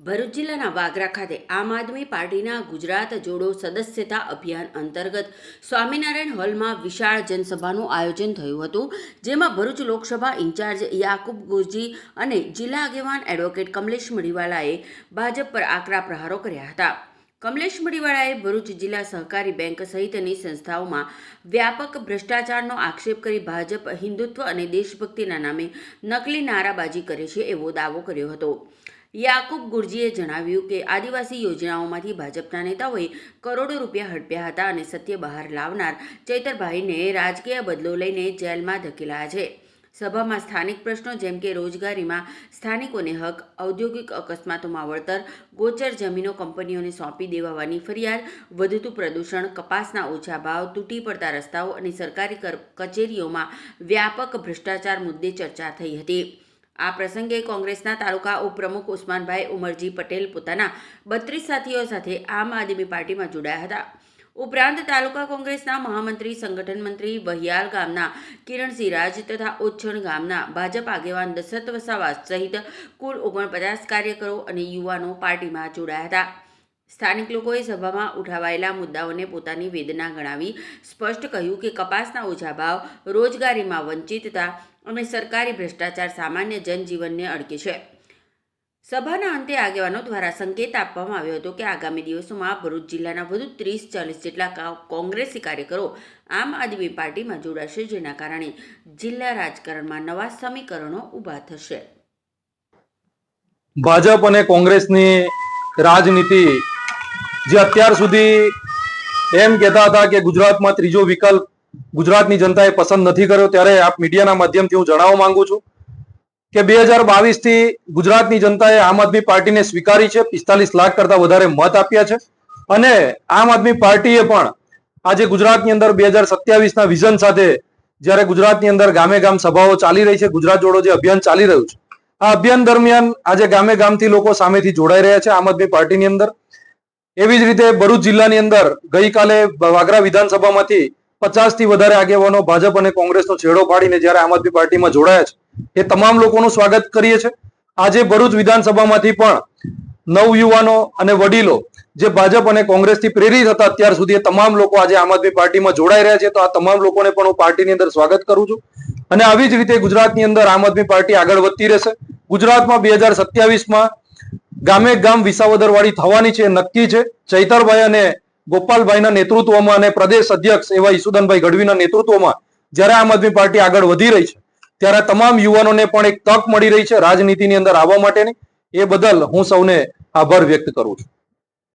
ભરૂચ જિલ્લાના વાગરા ખાતે આમ આદમી પાર્ટીના ગુજરાત જોડો સદસ્યતા અભિયાન અંતર્ગત સ્વામિનારાયણ હોલમાં વિશાળ જનસભાનું આયોજન થયું હતું, જેમાં ભરૂચ લોકસભા ઇન્ચાર્જ યાકુબ ગુરજી અને જિલ્લા આગેવાન એડવોકેટ કમલેશ મડીવાલાએ ભાજપ પર આકરા પ્રહારો કર્યા હતા. કમલેશ મડીવાળાએ ભરૂચ જિલ્લા સહકારી બેંક સહિતની સંસ્થાઓમાં વ્યાપક ભ્રષ્ટાચારનો આક્ષેપ કરી ભાજપ હિન્દુત્વ અને દેશભક્તિના નામે નકલી નારાબાજી કરે છે એવો દાવો કર્યો હતો. યાકુબ ગુરજીએ જણાવ્યું કે આદિવાસી યોજનાઓમાંથી ભાજપના નેતાઓએ કરોડો રૂપિયા હડપ્યા હતા અને સત્ય બહાર લાવનાર ચૈતરભાઈને રાજકીય બદલો લઈને જેલમાં ધકેલાયા છે. સભામાં સ્થાનિક પ્રશ્નો જેમ કે રોજગારીમાં સ્થાનિકોને હક, ઔદ્યોગિક અકસ્માતોમાં વળતર, ગોચર જમીનો કંપનીઓને સોંપી દેવાવાની ફરિયાદ, વધતું પ્રદૂષણ, કપાસના ઓછા ભાવ, તૂટી પડતા રસ્તાઓ અને સરકારી કર- કચેરીઓમાં વ્યાપક ભ્રષ્ટાચાર મુદ્દે ચર્ચા થઈ હતી. આ પ્રસંગે કોંગ્રેસના તાલુકા ઉપપ્રમુખ ઉસ્માનભાઈ ઉમરજી પટેલ પોતાના બત્રીસ સાથીઓ સાથે આમ આદમી પાર્ટીમાં જોડાયા હતા. ઉપરાંત તાલુકા કોંગ્રેસના મહામંત્રી, સંગઠન મંત્રી વહિયાલ ગામના કિરણસિંહ રાજ તથા ઓછણ ગામના ભાજપ આગેવાન દશરથ વસાવા સહિત કુલ ઓગણપચાસ કાર્યકરો અને યુવાનો પાર્ટીમાં જોડાયા હતા. સ્થાનિક લોકોએ સભામાં ઉઠાવાયેલા મુદ્દાઓને પોતાની વેદના ગણાવી, સ્પષ્ટ કહ્યું કે કપાસના ઓછા ભાવ, રોજગારીમાં વંચિતતા અને સરકારી ભ્રષ્ટાચાર સામાન્ય જનજીવનને અડકે છે. સભાના અંતે આગેવાનો દ્વારા સંકેત આપવામાં આવ્યો હતો કે આગામી દિવસોમાં ભરૂચ જિલ્લાના વધુ ત્રીસ, ચાલીસ જેટલા કોંગ્રેસી કાર્યકરો આમ આદમી પાર્ટીમાં જોડાશે, જેના કારણે જિલ્લા રાજકારણમાં નવા સમીકરણો ઊભા થશે. ભાજપ અને કોંગ્રેસની રાજનીતિ જે અત્યાર સુધી એમ કહેતા હતા કે ગુજરાતમાં ત્રીજો વિકલ્પ ગુજરાતની જનતાએ પસંદ નથી કર્યો, ત્યારે આપ મીડિયાના માધ્યમથી હું જણાવવા માંગુ છું કે બે હજાર બાવીસથી ગુજરાતની જનતાએ આમ આદમી પાર્ટીને સ્વીકારી છે. પિસ્તાલીસ લાખ કરતા વધારે મત આપ્યા છે. અને આમ આદમી પાર્ટીએ પણ આજે ગુજરાતની અંદર બે હજાર સત્યાવીસના વિઝન સાથે જ્યારે ગુજરાતની અંદર ગામે ગામ સભાઓ ચાલી રહી છે, ગુજરાત જોડો જે અભિયાન ચાલી રહ્યું છે. આ અભિયાન દરમિયાન આજે ગામે ગામથી લોકો સામેથી જોડાઈ રહ્યા છે આમ આદમી પાર્ટીની અંદર. એવી જ રીતે ભરૂચ જિલ્લાની અંદર ગઈકાલે વાગરા વિધાનસભામાંથી પચાસથી વધારે આગેવાનો ભાજપ અને કોંગ્રેસનો છેડો પાડીને જ્યારે આમ આદમી પાર્ટીમાં જોડાયા છે, એ તમામ લોકોનું સ્વાગત કરીએ છીએ. આજે ભરૂચ વિધાનસભામાંથી પણ નવ યુવાનો અને વડીલો જે ભાજપ અને કોંગ્રેસથી પ્રેરિત હતા અત્યાર સુધી એ તમામ લોકો આજે આમ આદમી પાર્ટીમાં જોડાઈ રહ્યા છે, તો આ તમામ લોકોને પણ હું પાર્ટીની અંદર સ્વાગત કરું છું. અને આવી જ રીતે ગુજરાતની અંદર આમ આદમી પાર્ટી આગળ વધતી રહેશે. ગુજરાતમાં બે હજાર સત્યાવીસમાં ગામે ગામ વિસાવદરવાળી થવાની છે, નક્કી છે. ચૈતરભાઈ અને ગોપાલભાઈના નેતૃત્વમાં અને પ્રદેશ અધ્યક્ષ એવા ઈસુદનભાઈ ગઢવીના નેતૃત્વમાં જ્યારે આમ આદમી પાર્ટી આગળ વધી રહી છે, ત્યારે તમામ યુવાનોને પણ એક તક મળી રહી છે રાજનીતિની અંદર આવવા માટેની. એ બદલ હું સૌને આભાર વ્યક્ત કરું છું.